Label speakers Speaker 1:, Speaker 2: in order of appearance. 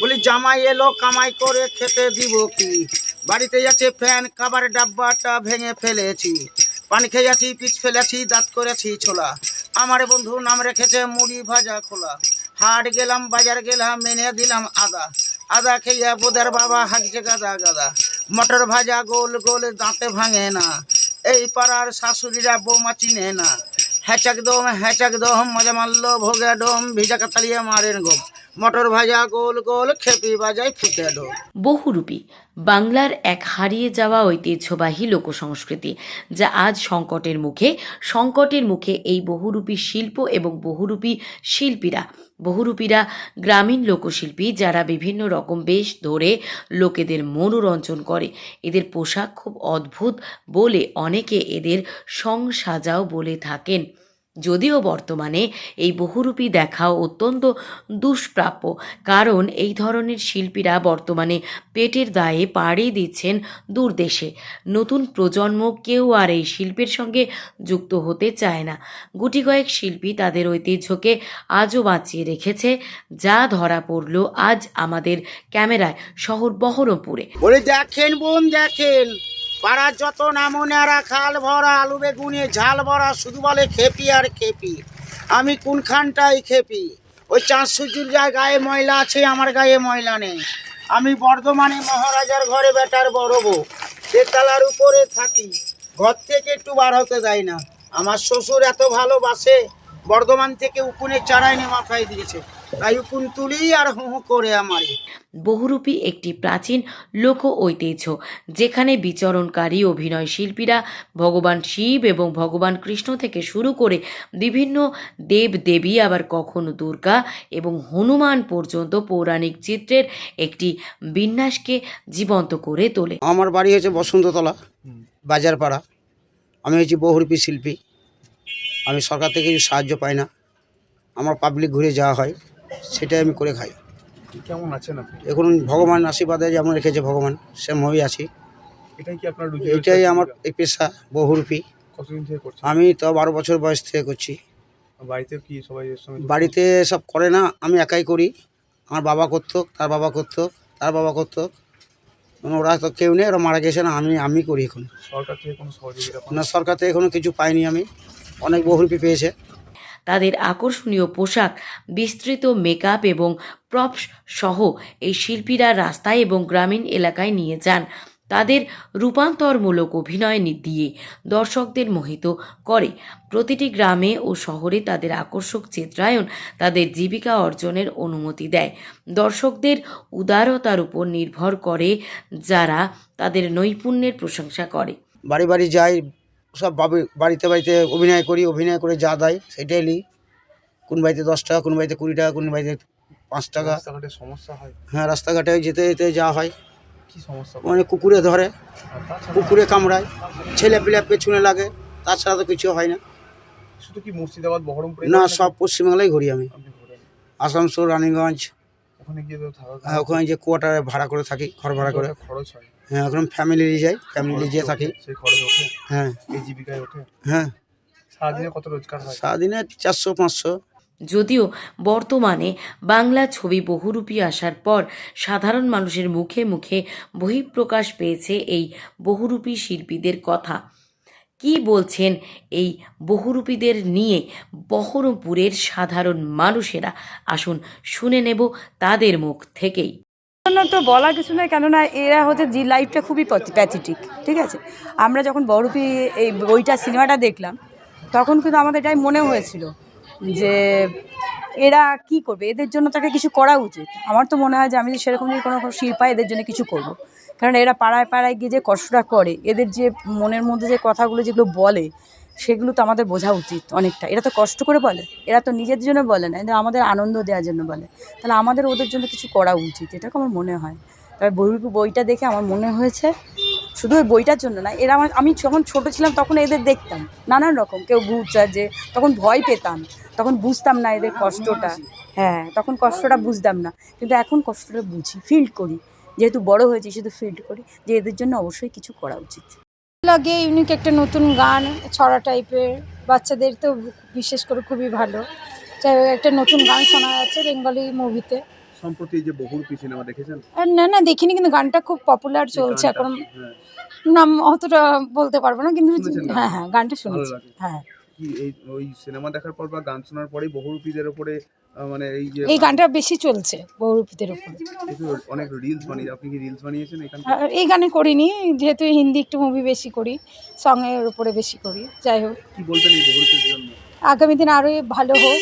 Speaker 1: বলি, জামাই এলো, কামাই করে খেতে দিব কি? বাড়িতে যাচ্ছে ফ্যান, খাবার ডাব্বাটা ভেঙে ফেলেছি। পানি খেয়ে যাচ্ছি পিচ ফেলেছি, দাঁত করেছি ছোলা। আমার বন্ধু নাম রেখেছে মুড়ি ভাজা খোলা। হাট গেলাম, বাজার গেলাম মেনে দিলাম আদা। আদা খেয়ে বোদের বাবা হাঁকছে গাদা গাদা। মটর ভাজা গোল গোল দাঁতে ভাঙে না। এই পাড়ার শাশুড়িরা বৌমা চিনে না। হ্যাচাক দম হ্যাচাক দম, মজা মারল, ভোগে ডোম, ভিজা কাতালিয়া মারেন গম। মটর ভাজা, গোল গোল, খেপি বাজায় ফুটে ডোম
Speaker 2: বহুরূপী, বাংলার এক হারিয়ে যাওয়া ঐতিহ্যবাহী লোকসংস্কৃতি, যা আজ সংকটের মুখে সংকটের মুখে এই বহুরূপী শিল্প এবং বহুরূপী শিল্পীরা, বহুরূপীরা গ্রামীণ লোকশিল্পী যারা বিভিন্ন রকম বেশ ধরে লোকেদের মনোরঞ্জন করে। এদের পোশাক খুব অদ্ভুত বলে অনেকে এদের সংসাজাও বলে থাকেন। যদিও বর্তমানে এই বহুরূপী দেখাও অত্যন্ত দুষ্প্রাপ্য, কারণ এই ধরনের শিল্পীরা বর্তমানে পেটের দায়ে পাড়ি দিচ্ছেন দূরদেশে নতুন প্রজন্ম কেউ আর এই শিল্পের সঙ্গে যুক্ত হতে চায় না। গুটি কয়েক শিল্পী তাদের ঐতিহ্যকে আজও বাঁচিয়ে রেখেছে, যা ধরা পড়ল আজ আমাদের ক্যামেরায় শহর বহরমপুরে।
Speaker 1: দেখেন বোন, দেখেন। পাড়ার যত নামনেরা খাল ভরা, আলু বেগুনে, ঝাল ভরা, শুধু বলে খেপি আর খেপি। আমি কোনখানটাই খেপি? ওই চাঁদ সূর্যের যায় গায়ে ময়লা আছে, আমার গায়ে ময়লা নেই। আমি বর্ধমানে মহারাজার ঘরে বেটার বড় বউ। উপরে থাকি, ঘর থেকে একটু বার হতে দেয় না। আমার শ্বশুর এত ভালোবাসে, বর্ধমান থেকে উকুনের চারাই নিয়ে মাথায় দিয়েছে। তাই উকুন আর হু হু করে আমারে।
Speaker 2: বহুরূপী একটি প্রাচীন লোক ঐতিহ্য যেখানে বিচরণকারী অভিনয় শিল্পীরা ভগবান শিব এবং ভগবান কৃষ্ণ থেকে শুরু করে বিভিন্ন দেব দেবী আবার কখনো দুর্গা এবং হনুমান পর্যন্ত পৌরাণিক চিত্রের একটি বিন্যাসকে জীবন্ত করে তোলে।
Speaker 1: আমার বাড়ি হচ্ছে বসন্ততলা বাজারপাড়া। আমি হচ্ছি বহুরূপী শিল্পী। আমি সরকার থেকে কিছু সাহায্য পাই না। আমার পাবলিক ঘুরে যাওয়া হয়। সেটাই আমি করে খাই।
Speaker 3: কেমন আছেন আপনি?
Speaker 1: এখন ভগবান আশীর্বাদে যেমন রেখেছে ভগবান সেমভাবেই আছি।
Speaker 3: এটাই কি আপনার রুজি
Speaker 1: এটাই আমার এই পেশা বহুরূপী
Speaker 3: কতদিন থেকে করছেন?
Speaker 1: আমি তো বারো বছর বয়স থেকে করছি।
Speaker 3: বাড়িতে কি সবাই এর সঙ্গে
Speaker 1: বাড়িতে সব করে না আমি একাই করি। আমার বাবা করতো তার বাবা করতো তার বাবা করতো। মানে ওরা তো কেউ নেই ওরা মারা গেছে না আমি আমি করি এখন।
Speaker 3: সরকার থেকে কোনো সহযোগিতা পান
Speaker 1: না সরকার থেকে এখনও কিছু পাইনি আমি। অনেক বহুরূপী পেয়েছে।
Speaker 2: তাদের আকর্ষণীয় পোশাক, বিস্তৃত মেকআপ এবং প্রপস সহ এই শিল্পীরা রাস্তায় এবং গ্রামীণ এলাকায় নিয়ে যান। তাদের রূপান্তরমূলক অভিনয় দিয়ে দর্শকদের মোহিত করে। প্রতিটি গ্রামে ও শহরে তাদের আকর্ষক চিত্রায়ন তাদের জীবিকা অর্জনের অনুমতি দেয়। দর্শকদের উদারতার উপর নির্ভর করে যারা তাদের নৈপুণ্যের প্রশংসা করে।
Speaker 1: বাড়ি বাড়ি যাই সব বাবু- বাড়িতে বাড়িতে অভিনয় করি অভিনয় করে যা দেয় সেটাই নিই। কোন বাড়িতে দশ টাকা কোন বাড়িতে কুড়ি টাকা কোন বাড়িতে পাঁচ টাকা।
Speaker 3: রাস্তাঘাটে সমস্যা হয়?
Speaker 1: হ্যাঁ রাস্তাঘাটে যেতে যেতে যা হয়।
Speaker 3: কি সমস্যা?
Speaker 1: মানে কুকুরে ধরে কুকুরে কামড়ায় ছেলে পিলে পেছনে লাগে তাছাড়া তো কিছু হয় না।
Speaker 3: শুধু কি মুর্শিদাবাদ বহরমপুরে?
Speaker 1: না সব পশ্চিমবাংলায় ঘুরি আমি। আসানসোল রানীগঞ্জ
Speaker 3: ওখানে গিয়ে
Speaker 1: হ্যাঁ, ওখানে যে কোয়ার্টারে ভাড়া করে থাকি ঘর ভাড়া করে।
Speaker 3: খরচ হয়।
Speaker 1: হ্যাঁ ওখানে ফ্যামিলি নিয়ে যাই ফ্যামিলি যেয়ে থাকি।
Speaker 3: সেই খরচ ওঠে?
Speaker 1: হ্যাঁ।
Speaker 3: এই জীবিকায় ওঠে?
Speaker 1: হ্যাঁ।
Speaker 3: সারাদিনে কত রোজগার হয়?
Speaker 1: সারাদিনে চারশো পাঁচশো।
Speaker 2: যদিও বর্তমানে বাংলা ছবি বহুরূপী আসার পর সাধারণ মানুষের মুখে মুখে বহিঃপ্রকাশ পেয়েছে এই বহুরূপী শিল্পীদের কথা। কি বলছেন এই বহুরূপীদের নিয়ে? বহরমপুরের সাধারণ মানুষেরা আসুন শুনে নেব তাদের মুখ থেকেই।
Speaker 4: জন্য তো বলার কিছু নয় কেননা এরা হচ্ছে জি লাইফটা খুবই প্যাথেটিক ঠিক আছে? আমরা যখন বড়রূপী এই বইটা সিনেমাটা দেখলাম, তখন কিন্তু আমাদের এটাই মনে হয়েছিল যে এরা কি করবে? এদের জন্য তাকে কিছু করা উচিত। আমার তো মনে হয় যে আমি সেরকম যদি কোনো শিল্পা এদের জন্য কিছু করব। কারণ এরা পাড়ায় পাড়ায় গিয়ে যে কষ্টটা করে, এদের যে মনের মধ্যে যে কথাগুলো যেগুলো বলে সেগুলো তো আমাদের বোঝা উচিত অনেকটা। এরা তো কষ্ট করে বলে, এরা তো নিজের জন্য বলে না, এরা আমাদের আনন্দ দেওয়ার জন্য বলে। তাহলে আমাদের ওদের জন্য কিছু করা উচিত, এটাকে আমার মনে হয়। তবে বই বইটা দেখে আমার মনে হয়েছে, শুধু ওই বইটার জন্য না, এরা আমার, আমি যখন ছোটো ছিলাম তখন এদের দেখতাম, নানান রকম, কেউ ভূত যে তখন ভয় পেতাম, তখন বুঝতাম না এদের কষ্টটা। হ্যাঁ তখন কষ্টটা বুঝতাম না, কিন্তু এখন কষ্টটা বুঝি ফিল করি। যেহেতু বড় হয়েছি, শুধু ফিল করি যে এদের জন্য অবশ্যই কিছু করা উচিত।
Speaker 5: লাগে ইউনিক একটা নতুন গান ছড়া টাইপের বাচ্চাদের তো বিশেষ করে খুবই ভালো। যাই একটা নতুন গান শোনা যাচ্ছে বেঙ্গলি মুভিতে
Speaker 3: সম্প্রতি যে বহুরূপী সিনেমা দেখেছেন?
Speaker 5: না না দেখিনি কিন্তু গানটা খুব পপুলার চলছে এখন।
Speaker 3: হ্যাঁ,
Speaker 5: নাম অতটা বলতে পারব না কিন্তু হ্যাঁ হ্যাঁ গানটা শুনেছি। হ্যাঁ।
Speaker 3: কি এই ওই সিনেমা দেখার পর বা গান শোনার পরেই বহুরূপীদের উপরে মানে এই যে
Speaker 5: এই গানটা বেশি চলছে বহুরূপীদের উপর
Speaker 3: অনেক রিলস বানিয়ে আপনি কি রিলস বানিয়েছেন এখানে
Speaker 5: এই গানে করিনি যেহেতু হিন্দি একটু মুভি বেশি করি সঙ্গের উপরে বেশি করি যাই হোক।
Speaker 3: কি বলবেন এই বহুরূপীর জন্য?
Speaker 5: আগামী দিন আরোই ভালো হোক।